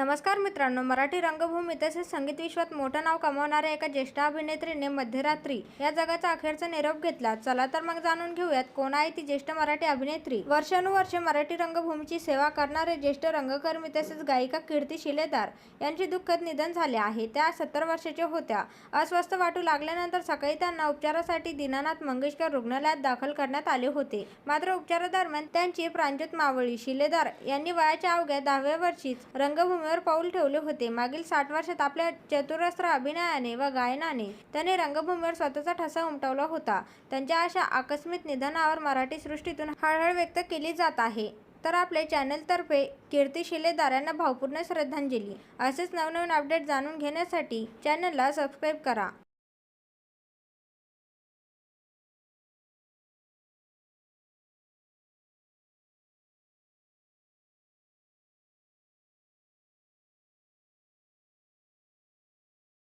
नमस्कार मित्रांनो मराठी रंगभूमी तसेच संगीत विश्वात मोठं नाव कमावणाऱ्या एका ज्येष्ठ अभिनेत्रीने मध्यरात्री या जगाचा अखेरचा निरोप घेतला. चला तर मग जाणून घेऊयात कोण आहे ती ज्येष्ठ मराठी अभिनेत्री? वर्षानुवर्षे मराठी रंगभूमीची सेवा करणारे ज्येष्ठ रंगकर्मी तसेच गायिका कीर्ती शिलेदार यांचे दुःखद निधन झाले आहे. त्या सत्तर वर्षाच्या होत्या. अस्वस्थ वाटू लागल्यानंतर सकाळी त्यांना उपचारासाठी दीनानाथ मंगेशकर रुग्णालयात दाखल करण्यात आले होते. मात्र उपचारादरम्यान त्यांची प्राणज्योत मावळी शिलेदार यांनी वयाच्या अवघ्या दहाव्या वर्षीच रंगभूमी रंगभूमीवर पाऊल ठेवले होते. मागील साठ वर्षात आपल्या चतुरस्त्र अभिनयाने व गायनाने त्याने रंगभूमीवर स्वतःचा ठसा उमटवला होता. त्यांच्या अशा आकस्मिक निधनावर मराठी सृष्टीतून हळहळ व्यक्त केली जात आहे. तर आपले चॅनलतर्फे कीर्तिशिलेदारांना भावपूर्ण श्रद्धांजली. असेच नवनवीन अपडेट जाणून घेण्यासाठी चॅनलला सबस्क्राईब करा.